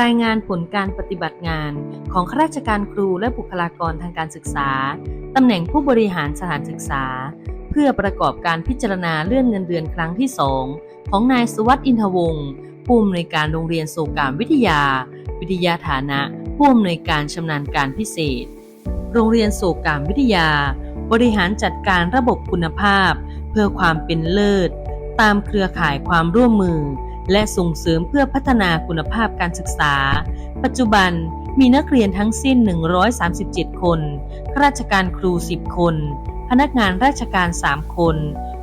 รายงานผลการปฏิบัติงานของข้าราชการครูและบุคลากรทางการศึกษา ตำแหน่งผู้บริหารสถานศึกษา เพื่อประกอบการพิจารณาเลื่อนเงินเดือนครั้งที่2ของนายสุวัสดิ์อินทวงศ์ผู้อำนวยการโรงเรียนโศกามวิทยา วิทยาฐานะผู้อำนวยการชำนาญการพิเศษ โรงเรียนโศกามวิทยา บริหารจัดการระบบคุณภาพ เพื่อความเป็นเลิศ ตามเครือข่ายความร่วมมือ และส่งเสริมเพื่อพัฒนาคุณภาพการศึกษา ปัจจุบันมีนักเรียนทั้งสิ้น 137 คน ข้าราชการครู 10 คน พนักงานราชการ 3 คน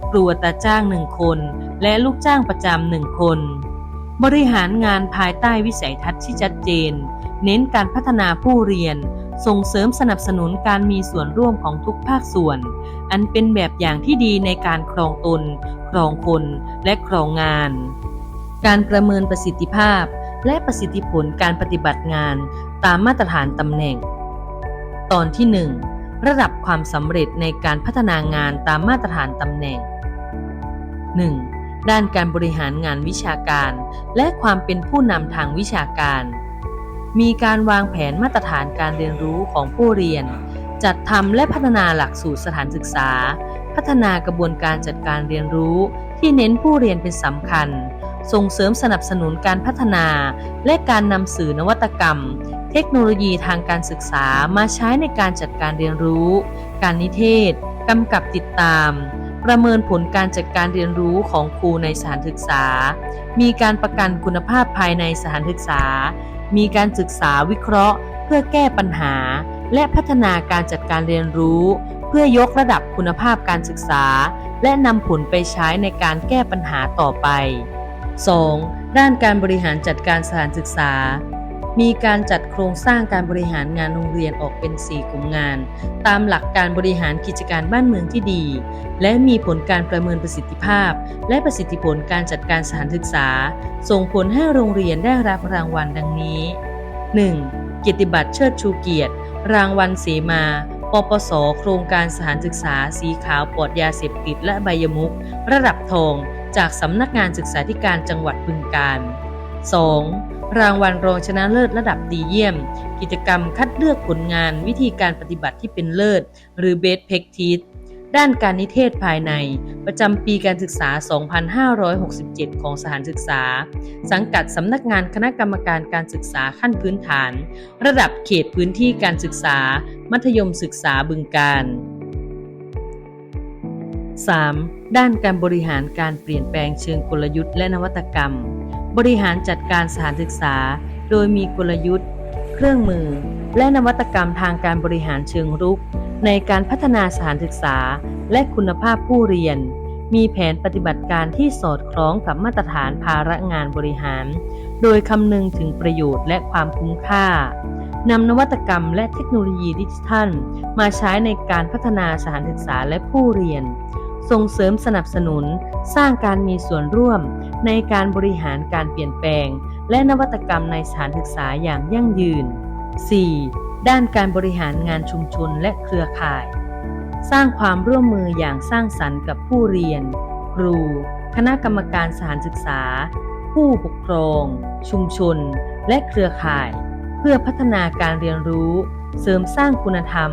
ครูอัตราจ้าง 1 คน และลูกจ้างประจำ 1 คน บริหารงานภายใต้วิสัยทัศน์ที่ชัดเจน เน้นการพัฒนาผู้เรียน ส่งเสริมสนับสนุนการมีส่วนร่วมของทุกภาคส่วน อันเป็นแบบอย่างที่ดีในการครองตน ครองคน และครองงาน การประเมินประสิทธิภาพ และประสิทธิผลการปฏิบัติงานตามมาตรฐานตำแหน่ง ตอนที่ 1 ระดับความสำเร็จในการพัฒนางานตามมาตรฐานตำแหน่ง 1. ด้านการบริหารงานวิชาการ และความเป็นผู้นำทางวิชาการ มีการวางแผนมาตรฐานการเรียนรู้ของผู้เรียน จัดทำและพัฒนาหลักสูตรสถานศึกษา พัฒนากระบวนการจัดการเรียนรู้ที่เน้นผู้เรียนเป็นสำคัญ ส่งเสริมสนับสนุนการพัฒนา และการนำสื่อนวัตกรรม เทคโนโลยีทางการศึกษามาใช้ในการจัดการเรียนรู้ การนิเทศกำกับติดตาม ประเมินผลการจัดการเรียนรู้ของครูในสถานศึกษา มีการประกันคุณภาพภายในสถานศึกษา มีการศึกษาวิเคราะห์ เพื่อแก้ปัญหา และพัฒนาการจัดการเรียนรู้ เพื่อยกระดับคุณภาพการศึกษา และนำผลไปใช้ในการแก้ปัญหาต่อไป 2. ด้านการบริหารจัดการสถานศึกษา มีการจัดโครงสร้างการบริหารงานโรงเรียนออกเป็น 4 กลุ่มงาน ตามหลักการบริหารกิจการบ้านเมืองที่ดี และมีผลการประเมินประสิทธิภาพ และประสิทธิผลการจัดการสถานศึกษา ส่งผลให้โรงเรียนได้รับรางวัลดังนี้ 1. กียรติบัตรเชิดชูเกียรติ รางวัลเสมาปปส โครงการสถานศึกษา สีขาวปลอดยาเสพติดและใบยมุก ระดับทอง จากสำนักงานศึกษาธิการจังหวัดบึงกาฬ 2. รางวัลรองชนะเลิศระดับดีเยี่ยม กิจกรรมคัดเลือกผลงานวิธีการปฏิบัติที่เป็นเลิศ หรือ Best Practice ด้านการนิเทศภายใน ประจำปีการศึกษา 2567 ของสถานศึกษา สังกัดสำนักงานคณะกรรมการการศึกษาขั้นพื้นฐาน ระดับเขตพื้นที่การศึกษา มัธยมศึกษาบึงการ 3. ด้านการบริหารการเปลี่ยนแปลงเชิงกลยุทธ์และนวัตกรรม บริหารจัดการสถานศึกษา โดยมีกลยุทธ์ เครื่องมือ และนวัตกรรมทางการบริหารเชิงรุก ในการพัฒนาสถานศึกษา และคุณภาพผู้เรียน มีแผนปฏิบัติการที่สอดคล้องกับมาตรฐานภาระงานบริหาร โดยคำนึงถึงประโยชน์และความคุ้มค่านำนวัตกรรมและเทคโนโลยีดิจิทัล มาใช้ในการพัฒนาสถานศึกษาและผู้เรียน ส่งเสริมสนับสนุน สร้างการมีส่วนร่วม ในการบริหารการเปลี่ยนแปลง และนวัตกรรมในสถานศึกษาอย่างยั่งยืน 4. ด้านการบริหารงานชุมชนและเครือข่าย สร้างความร่วมมืออย่างสร้างสรรค์กับผู้เรียน ครู คณะกรรมการสถานศึกษา ผู้ปกครอง ชุมชน และเครือข่าย เพื่อพัฒนาการเรียนรู้ เสริมสร้างคุณธรรม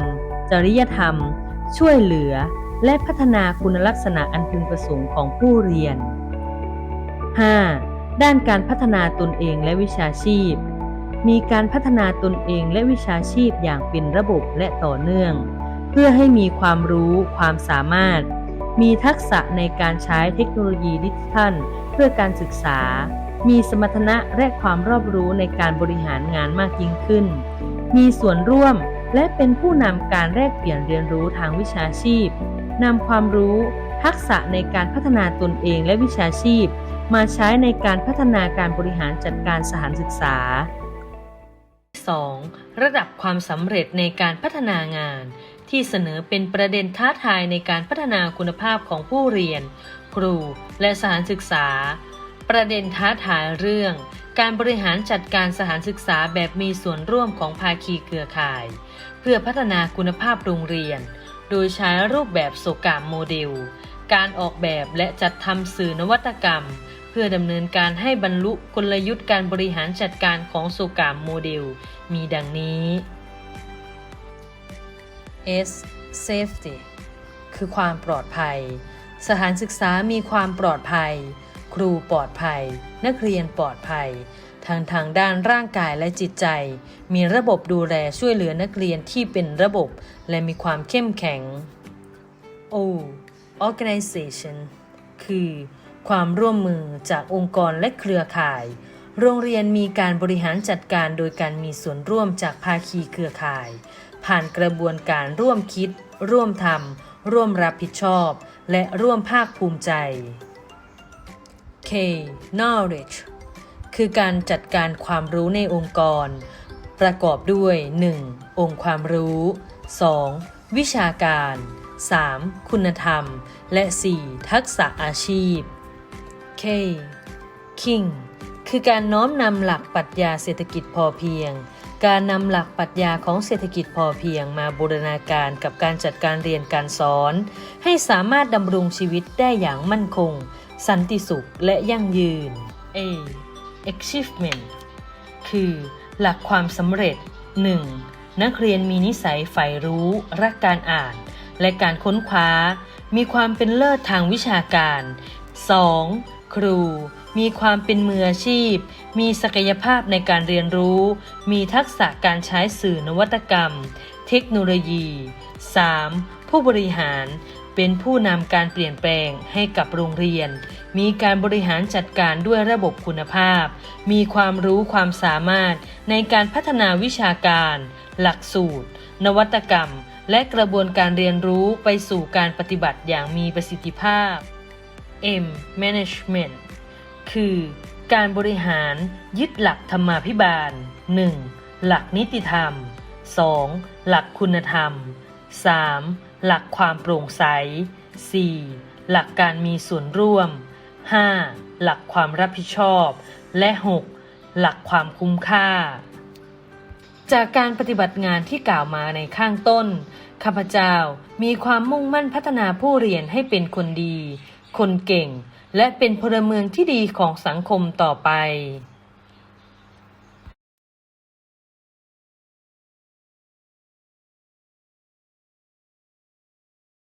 จริยธรรม ช่วยเหลือและพัฒนาคุณลักษณะอันพึงประสงค์ของผู้เรียน 5. ด้านการพัฒนาตนเองและวิชาชีพ มีการพัฒนาตนเองและวิชาชีพอย่างเป็นระบบและต่อเนื่อง เพื่อให้มีความรู้ความสามารถ มีทักษะในการใช้เทคโนโลยีดิจิทัล เพื่อการศึกษา มีสมรรถนะและความรอบรู้ในการบริหารงานมากยิ่งขึ้น มีส่วนร่วม และเป็นผู้นำการแลกเปลี่ยนเรียนรู้ทางวิชาชีพนำความรู้ ทักษะในการพัฒนาตนเองและวิชาชีพ มาใช้ในการพัฒนาการบริหารจัดการสถานศึกษา 2. ระดับความสำเร็จในการพัฒนางาน ที่เสนอเป็นประเด็นท้าทายในการพัฒนาคุณภาพของผู้เรียน ครูและสถานศึกษา ประเด็นท้าทายเรื่อง การบริหารจัดการสถานศึกษาแบบมีส่วนร่วมของภาคีเครือข่าย เพื่อพัฒนาคุณภาพโรงเรียน โดยใช้รูปแบบโสกามโมเดล การออกแบบและจัดทำสื่อนวัตกรรม เพื่อดำเนินการให้บรรลุกลยุทธ์การบริหารจัดการของโซกามโมเดล มีดังนี้ S safety คือความปลอดภัย สถานศึกษามีความปลอดภัย ครูปลอดภัย นักเรียนปลอดภัย ทางทางด้านร่างกายและจิตใจ มีระบบดูแลช่วยเหลือนักเรียนที่เป็นระบบ และมีความเข้มแข็ง O organization คือ ความร่วมมือจากองค์กรและเครือข่าย โรงเรียนมีการบริหารจัดการโดยการมีส่วนร่วมจากภาคีเครือข่าย ผ่านกระบวนการร่วมคิด ร่วมทำร่วมรับผิดชอบ และร่วมภาคภูมิใจ K knowledge คือการจัดการความรู้ในองค์กร ประกอบด้วย 1. องค์ความรู้ 2. วิชาการ 3. คุณธรรม และ 4. ทักษะอาชีพ K King คือการน้อมนำหลักปรัชญาเศรษฐกิจพอเพียง การนำหลักปรัชญาของเศรษฐกิจพอเพียงมาบูรณาการกับการจัดการเรียนการสอน ให้สามารถดำรงชีวิตได้อย่างมั่นคง สันติสุขและยั่งยืน A achievement คือหลักความสำเร็จ 1. นักเรียนมีนิสัยใฝ่รู้ รักการอ่าน และการค้นคว้า มีความเป็นเลิศทางวิชาการ 2. ครู มีความเป็นมืออาชีพ มีศักยภาพในการเรียนรู้ มีทักษะการใช้สื่อนวัตกรรม เทคโนโลยี 3. ผู้บริหาร เป็นผู้นำการเปลี่ยนแปลงให้กับโรงเรียน มีการบริหารจัดการด้วยระบบคุณภาพ มีความรู้ความสามารถในการพัฒนาวิชาการ หลักสูตร นวัตกรรม และกระบวนการเรียนรู้ไปสู่การปฏิบัติอย่างมีประสิทธิภาพ M management คือ การบริหารยึดหลักธรรมาภิบาล 1. หลักนิติธรรม 2. หลักคุณธรรม 3. หลักความโปร่งใส 4. หลักการมีส่วนร่วม 5. หลักความรับผิดชอบ และ 6. หลักความคุ้มค่า จากการปฏิบัติงานที่กล่าวมาในข้างต้น ข้าพเจ้ามีความมุ่งมั่นพัฒนาผู้เรียนให้เป็นคนดี คนเก่ง และเป็นพลเมืองที่ดีของสังคมต่อไป